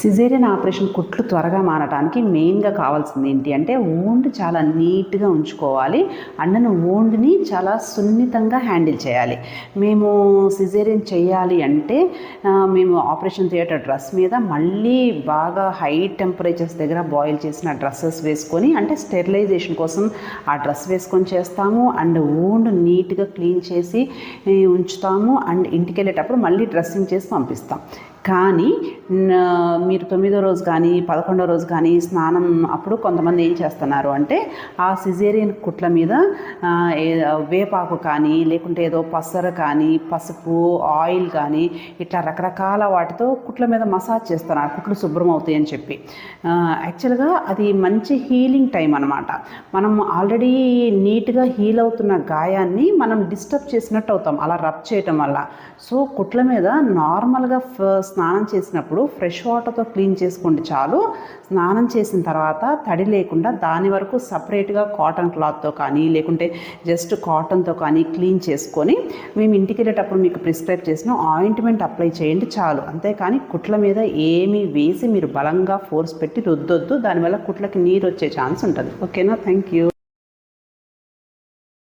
Caesarean operation కుట్లు త్వరగా మారటానికి మెయిన్గా కావాల్సింది ఏంటి అంటే ఓండ్ చాలా నీట్గా ఉంచుకోవాలి. అండ్ ఓండ్ని చాలా సున్నితంగా హ్యాండిల్ చేయాలి. మేము సిజేరియన్ చేయాలి అంటే మేము ఆపరేషన్ థియేటర్ డ్రెస్ మీద మళ్ళీ బాగా హై టెంపరేచర్స్ దగ్గర బాయిల్ చేసిన డ్రెస్సెస్ వేసుకొని అంటే స్టెరిలైజేషన్ కోసం ఆ డ్రెస్ వేసుకొని చేస్తాము. అండ్ ఓండ్ నీట్గా క్లీన్ చేసి ఉంచుతాము. అండ్ ఇంటికి వెళ్ళేటప్పుడు మళ్ళీ డ్రెస్సింగ్ చేసి పంపిస్తాం. కానీ మీరు తొమ్మిదో రోజు కానీ పదకొండో రోజు కానీ స్నానం అప్పుడు కొంతమంది ఏం చేస్తున్నారు అంటే ఆ సిజేరియన్ కుట్ల మీద ఏ- వేపాకు కానీ లేకుంటే ఏదో పసర కానీ పసుపు ఆయిల్ కానీ ఇట్లా రకరకాల వాటితో కుట్ల మీద మసాజ్ చేస్తున్నారు. కుట్లు శుభ్రం అవుతాయి అని చెప్పి. యాక్చువల్గా అది మంచి హీలింగ్ టైం అనమాట మనం ఆల్రెడీ నీట్గా హీల్ అవుతున్న గాయాన్ని మనం డిస్టర్బ్ చేసినట్టు అవుతాం. అలా రబ్ చేయటం వల్ల. సో కుట్ల మీద నార్మల్గా ఫ- స్నానం చేసినప్పుడు ఫ్రెష్ వాటర్తో క్లీన్ చేసుకోండి చాలు. స్నానం చేసిన తర్వాత తడి లేకుండా దాని వరకు సపరేట్గా కాటన్ క్లాత్తో కానీ లేకుంటే జస్ట్ కాటన్తో కానీ క్లీన్ చేసుకొని మేము ఇంటికి వెళ్ళేటప్పుడు మీకు ప్రిస్క్రైబ్ చేసిన ఆయింట్మెంట్ అప్లై చేయండి చాలు. అంతేకాని కుట్ల మీద ఏమీ వేసి మీరు బలంగా ఫోర్స్ పెట్టి రుద్దొద్దు. దానివల్ల కుట్లకి నీరు వచ్చే ఛాన్స్ ఉంటుంది. ఓకేనా థ్యాంక్ యూ